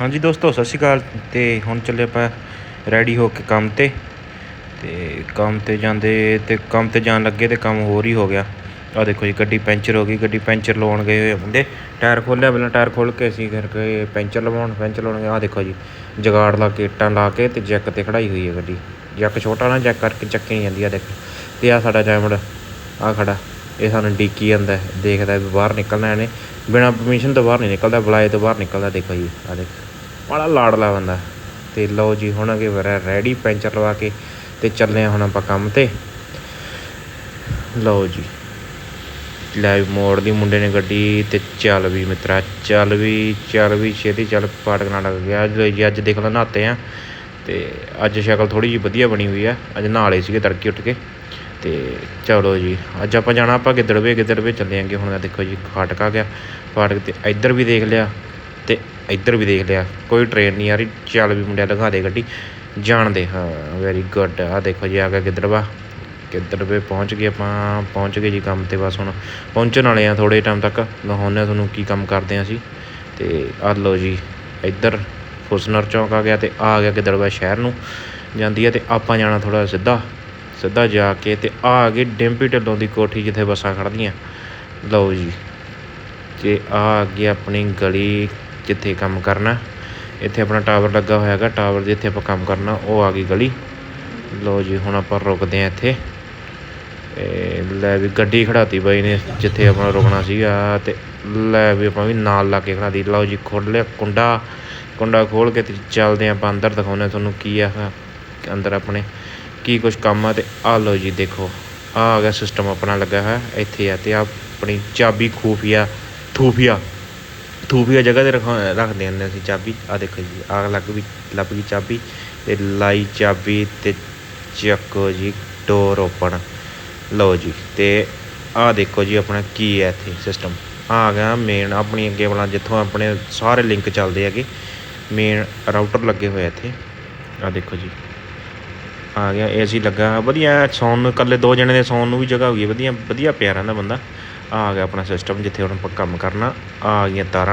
ਹਾਂਜੀ ਦੋਸਤੋ, ਸਤਿ ਸ਼੍ਰੀ ਅਕਾਲ। ਤੇ ਹੁਣ ਚੱਲੇ ਆਪਾਂ ਰੈਡੀ ਹੋ ਕੇ ਕੰਮ ਤੇ। ਤੇ ਕੰਮ ਤੇ ਜਾਂਦੇ ਤੇ ਕੰਮ ਤੇ ਜਾਣ ਲੱਗੇ ਤੇ ਕੰਮ ਹੋਰ ਹੀ ਹੋ ਗਿਆ। ਆ ਦੇਖੋ ਜੀ, ਗੱਡੀ ਪੈਂਚਰ ਹੋ ਗਈ। ਗੱਡੀ ਪੈਂਚਰ ਲਵਾਉਣ ਗਏ ਹੋਏ ਆ ਟਾਇਰ ਖੋਲ੍ਹਿਆ ਪਹਿਲਾਂ, ਟਾਇਰ ਖੋਲ੍ਹ ਕੇ ਅਸੀਂ ਫਿਰ ਗਏ ਪੈਂਚਰ ਲਵਾਉਣ। ਪੈਂਚਰ ਲਾਉਣ ਗਏ। ਆ ਦੇਖੋ ਜੀ, ਜਗਾੜ ਲਾ ਕੇ, ਇੱਟਾਂ ਲਾ ਕੇ ਤੇ ਜੈਕ ਤੇ ਖੜਾਈ ਹੋਈ ਹੈ ਗੱਡੀ। ਜੈਕ ਛੋਟਾ ਨਾ, ਜੈਕ ਕਰਕੇ ਚੱਕੀ ਨਹੀਂ ਜਾਂਦੀ ਆ, ਦੇਖੋ। ਤੇ ਆ ਸਾਡਾ ਡਾਇਮੰਡ ਆ ਖੜਾ। ਇਹ ਸਾਨੂੰ ਡੀਕੀ ਜਾਂਦਾ ਦੇਖਦਾ ਵੀ ਬਾਹਰ ਨਿਕਲਣਾ ਇਹਨੇ। ਬਿਨਾਂ ਪਰਮਿਸ਼ਨ ਤੋਂ ਬਾਹਰ ਨਹੀਂ ਨਿਕਲਦਾ, ਬੁਲਾਏ ਤੋਂ ਬਾਹਰ ਨਿਕਲਦਾ, ਦੇਖੋ ਜੀ ਆ ਦੇਖੋ। ਬੜਾ ਲਾੜਲਾ ਬੰਦਾ। ਤੇ ਲਓ ਜੀ, ਹੁਣ ਅਗੇ ਵਰਾ ਰੈਡੀ ਪੈਂਚਰ ਲਵਾ ਕੇ ਤੇ ਚੱਲੇ ਹਾਂ ਹੁਣ ਆਪਾਂ ਕੰਮ ਤੇ। ਲਓ ਜੀ। ਲੈ ਮੋੜ ਦੀ ਮੁੰਡੇ ਨੇ ਗੱਡੀ ਤੇ ਚੱਲ ਵੀ ਮਿੱਤਰਾ, ਚੱਲ ਵੀ ਚੱਲ ਵੀ, ਛੇਤੀ ਚੱਲ ਪਾਟਕ ਨਾਲ ਲੱਗ ਗਿਆ। ਜੀ, ਅੱਜ ਦੇਖ ਲਾ ਨਹਾਤੇ ਆ ਤੇ ਅੱਜ ਸ਼ਕਲ ਥੋੜੀ ਜਿਹੀ ਵਧੀਆ ਬਣੀ ਹੋਈ ਆ। ਅੱਜ ਨਹਾਲੇ ਸੀਗੇ ਤੜਕੇ ਉੱਠ ਕੇ। ਤੇ ਚਲੋ ਜੀ, ਅੱਜ ਆਪਾਂ ਜਾਣਾ, ਆਪਾਂ ਗਿੱਦੜਵੇ ਗਿੱਦੜਵੇ ਚੱਲੇ ਆਂਗੇ। ਹੁਣ ਆਹ ਦੇਖੋ ਜੀ, ਫਾਟਕ ਆ ਗਿਆ। ਫਾਟਕ ਤੇ ਇੱਧਰ ਵੀ ਦੇਖ ਲਿਆ। ਅਤੇ ਇੱਧਰ ਵੀ ਦੇਖ ਲਿਆ ਕੋਈ ਟ੍ਰੇਨ ਨਹੀਂ ਆ ਰਹੀ ਚੱਲ ਵੀ ਮੁੰਡਿਆ ਦਿਖਾ ਦੇ ਗੱਡੀ ਜਾਣ ਦੇ ਹਾਂ ਵੈਰੀ ਗੁੱਡ ਆ ਦੇਖੋ ਜੀ, ਆ ਗਿਆ ਗਿੱਦੜਵਾ ਗਿੱਦੜਵੇ ਪਹੁੰਚ ਗਏ ਆਪਾਂ, ਪਹੁੰਚ ਗਏ ਜੀ ਕੰਮ ਤੇ ਬਸ ਹੁਣ, ਪਹੁੰਚਣ ਵਾਲੇ ਆ ਥੋੜੇ ਟਾਈਮ ਤੱਕ ਦਿਖਾਉਂਦੇ ਆ ਤੁਹਾਨੂੰ ਕੀ ਕੰਮ ਕਰਦੇ ਆ ਅਸੀਂ ਅਤੇ ਆ ਲਓ ਜੀ, ਇੱਧਰ ਹੁਸਨਰ ਚੌਂਕ ਆ ਗਿਆ ਅਤੇ ਆ ਗਿਆ ਗਿੱਦੜਵਾ ਸ਼ਹਿਰ ਨੂੰ ਜਾਂਦੀ ਹੈ ਅਤੇ ਆਪਾਂ ਜਾਣਾ ਥੋੜ੍ਹਾ ਸਿੱਧਾ ਸਿੱਧਾ ਜਾ ਕੇ ਅਤੇ ਆ ਗਏ ਡਿੰਪੀ ਢਿੱਲੋਂ ਦੀ ਕੋਠੀ ਜਿੱਥੇ ਬੱਸਾਂ ਖੜ੍ਹਦੀਆਂ, ਲਓ ਜੀ, ਤੇ ਆ ਆ ਗਈ ਆਪਣੀ ਗਲੀ ਜਿੱਥੇ ਕੰਮ ਕਰਨਾ। ਇੱਥੇ ਆਪਣਾ ਟਾਵਰ ਲੱਗਾ ਹੋਇਆ ਹੈਗਾ ਟਾਵਰ ਜਿੱਥੇ ਆਪਾਂ ਕੰਮ ਕਰਨਾ, ਉਹ ਆ ਗਈ ਗਲੀ। ਲਓ ਜੀ, ਹੁਣ ਆਪਾਂ ਰੁਕਦੇ ਆ ਇੱਥੇ। ਤੇ ਲੈ ਵੀ ਗੱਡੀ ਖੜਾਤੀ ਬਾਈ ਨੇ, ਜਿੱਥੇ ਆਪਣਾ ਰੁਕਣਾ ਸੀਗਾ ਤੇ ਲੈ ਵੀ ਆਪਾਂ ਵੀ ਨਾਲ ਲਾ ਕੇ ਖੜਾਤੀ ਲਓ ਜੀ, ਖੋਲ੍ਹ ਲਿਆ ਕੁੰਡਾ। ਕੁੰਡਾ ਖੋਲ ਕੇ ਤੇ ਚੱਲਦੇ ਆਪਾਂ ਅੰਦਰ, ਦਿਖਾਉਂਦੇ ਹਾਂ ਤੁਹਾਨੂੰ ਕੀ ਆ, ਅੰਦਰ ਆਪਣੇ ਕੀ ਕੁਝ ਕੰਮ ਆ ਤੇ ਆ ਲਓ ਜੀ, ਦੇਖੋ। ਆ ਆ ਗਿਆ ਸਿਸਟਮ ਆਪਣਾ ਲੱਗਾ ਹੈ ਇੱਥੇ ਆ ਤੇ ਆਪਣੀ ਚਾਬੀ ਖੂਫੀਆ, ਥੂਫੀਆ। ਥੂਫੀਆ ਜਗ੍ਹਾ ਤੇ ਰਖਾ ਰੱਖਦੇ ਹੁੰਦੇ ਅਸੀਂ ਚਾਬੀ। ਆ ਦੇਖੋ ਜੀ ਆ ਲੱਗ ਵੀ ਲੱਭ ਗਈ ਚਾਬੀ ਤੇ ਲਾਈ ਚਾਬੀ ਤੇ ਚੱਕੋ ਜੀ ਡੋਰ ਓਪਨ ਲਓ ਜੀ, ਤੇ ਆ ਦੇਖੋ ਜੀ ਆਪਣਾ ਕੀ ਹੈ ਇੱਥੇ ਸਿਸਟਮ ਆ ਗਿਆ ਮੇਨ ਆਪਣੀ ਅੱਗੇ ਵਾਲਾ ਜਿੱਥੋਂ ਆਪਣੇ ਸਾਰੇ ਲਿੰਕ ਚੱਲਦੇ ਹੈਗੇ। ਮੇਨ ਰਾਊਟਰ ਲੱਗੇ ਹੋਏ ਇੱਥੇ। ਆ ਦੇਖੋ ਜੀ। ਆ ਗਿਆ ਏਸੀ ਲੱਗਾ ਵਧੀਆ ਸੌਣ ਨੂੰ ਇਕੱਲੇ ਦੋ ਜਣੇ ਦੇ ਸੌਣ ਨੂੰ ਵੀ ਜਗ੍ਹਾ ਹੋਈ ਹੈ ਵਧੀਆ ਵਧੀਆ ਪਿਆ ਰਹਿੰਦਾ ਬੰਦਾ। ਆ ਗਿਆ ਆਪਣਾ ਸਿਸਟਮ ਜਿੱਥੇ ਹੁਣ ਆਪਾਂ ਕੰਮ ਕਰਨਾ। ਆ ਗਈਆਂ ਤਾਰਾਂ।